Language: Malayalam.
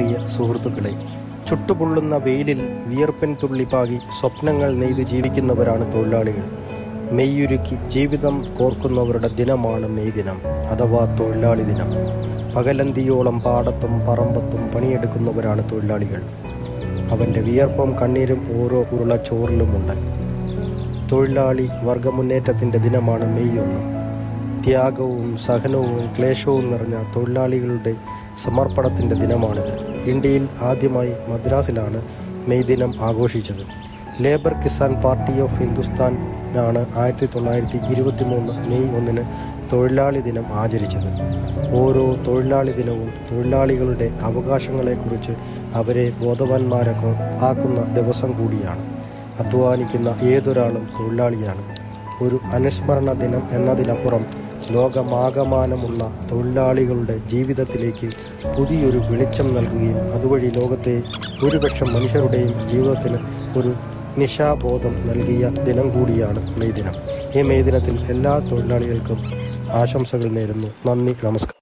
പ്രിയ സുഹൃത്തുക്കളെ. ചുട്ടുപൊള്ളുന്ന വെയിലിൽ വിയർപ്പൻ തുള്ളി പാകി സ്വപ്നങ്ങൾ നെയ്തു ജീവിക്കുന്നവരാണ് തൊഴിലാളികൾ. മെയ്യുരുക്കി ജീവിതം കോർക്കുന്നവരുടെ ദിനമാണ് മെയ് ദിനം അഥവാ തൊഴിലാളി ദിനം. പകലന്തിയോളം പാടത്തും പറമ്പത്തും പണിയെടുക്കുന്നവരാണ് തൊഴിലാളികൾ. അവന്റെ വിയർപ്പും കണ്ണീരും ഓരോ ഉരുള ചോറിലുമുണ്ട്. തൊഴിലാളി വർഗമുന്നേറ്റത്തിന്റെ ദിനമാണ് മെയ് ഒന്ന്. ത്യാഗവും സഹനവും ക്ലേശവും നിറഞ്ഞ തൊഴിലാളികളുടെ സമർപ്പണത്തിന്റെ ദിനമാണിത്. ഇന്ത്യയിൽ ആദ്യമായി മദ്രാസിലാണ് മെയ് ദിനം ആഘോഷിച്ചത്. ലേബർ കിസാൻ പാർട്ടി ഓഫ് ഹിന്ദുസ്ഥാനാണ് ആയിരത്തി തൊള്ളായിരത്തി ഇരുപത്തി മൂന്ന് മെയ് ഒന്നിന് തൊഴിലാളി ദിനം ആചരിച്ചത്. ഓരോ തൊഴിലാളി ദിനവും തൊഴിലാളികളുടെ അവകാശങ്ങളെക്കുറിച്ച് അവരെ ബോധവാന്മാരൊക്കെ ആക്കുന്ന ദിവസം കൂടിയാണ്. അധ്വാനിക്കുന്ന ഏതൊരാളും തൊഴിലാളിയാണ്. ഒരു അനുസ്മരണ ദിനം എന്നതിനപ്പുറം ലോകമാകമാനമുള്ള തൊഴിലാളികളുടെ ജീവിതത്തിലേക്ക് പുതിയൊരു വെളിച്ചം നൽകുകയും അതുവഴി ലോകത്തെ ഭൂരിപക്ഷം മനുഷ്യരുടെയും ജീവിതത്തിന് ഒരു നിശാബോധം നൽകിയ ദിനം കൂടിയാണ് മെയ് ദിനം. ഈ മെയ് ദിനത്തിൽ എല്ലാ തൊഴിലാളികൾക്കും ആശംസകൾ നേരുന്നു. നന്ദി നമസ്കാരം.